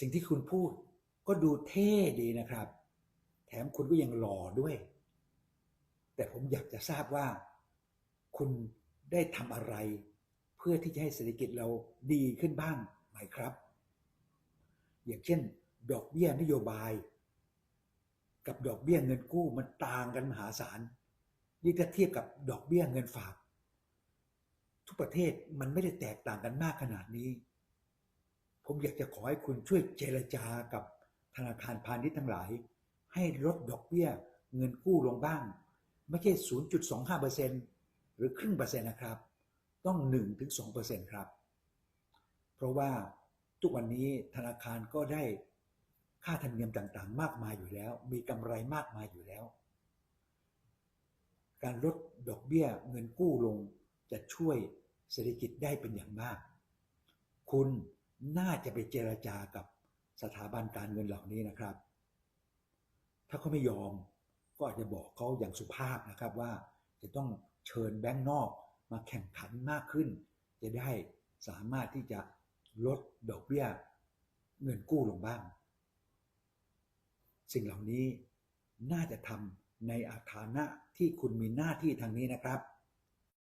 สิ่งที่คุณพูดก็ดูเท่ดีนะครับ แถมคุณก็ยังหล่อด้วย แต่ผมอยากจะทราบว่า คุณได้ทำอะไร เพื่อที่จะให้เศรษฐกิจเราดีขึ้นบ้างไหมครับ อย่างเช่น ดอกเบี้ยนโยบาย กับดอกเบี้ยเงินกู้มันต่างกันมหาศาลยิ่งถ้าเทียบกับดอกเบี้ยเงินฝาก ทุกประเทศมันไม่ได้แตกต่างกันมากขนาดนี้ ผมอยากจะขอให้คุณช่วยเจรจากับธนาคารพาณิชย์ทั้งหลาย ให้ลดดอกเบี้ยเงินกู้ลงบ้าง ไม่ใช่ 0.25%หรือครึ่งเปอร์เซ็นต์นะครับ ต้อง 1-2%ครับ เพราะว่าทุกวันนี้ธนาคารก็ได้ค่าธรรมเนียมต่างๆ มากมายอยู่แล้ว มีกำไรมากมายอยู่แล้ว การลดดอกเบี้ยเงินกู้ลงจะช่วยเศรษฐกิจได้เป็นอย่างมาก คุณ น่าจะไปเจรจากับสถาบันการเงินเหล่านี้นะครับ ถ้าเขาไม่ยอมก็อาจจะบอกเขาอย่างสุภาพนะครับว่าจะต้องเชิญแบงก์นอกมาแข่งขันมากขึ้น จะได้สามารถที่จะลดดอกเบี้ยเงินกู้ลงบ้าง สิ่งเหล่านี้น่าจะทำในอาฐานะที่คุณมีหน้าที่ทางนี้นะครับ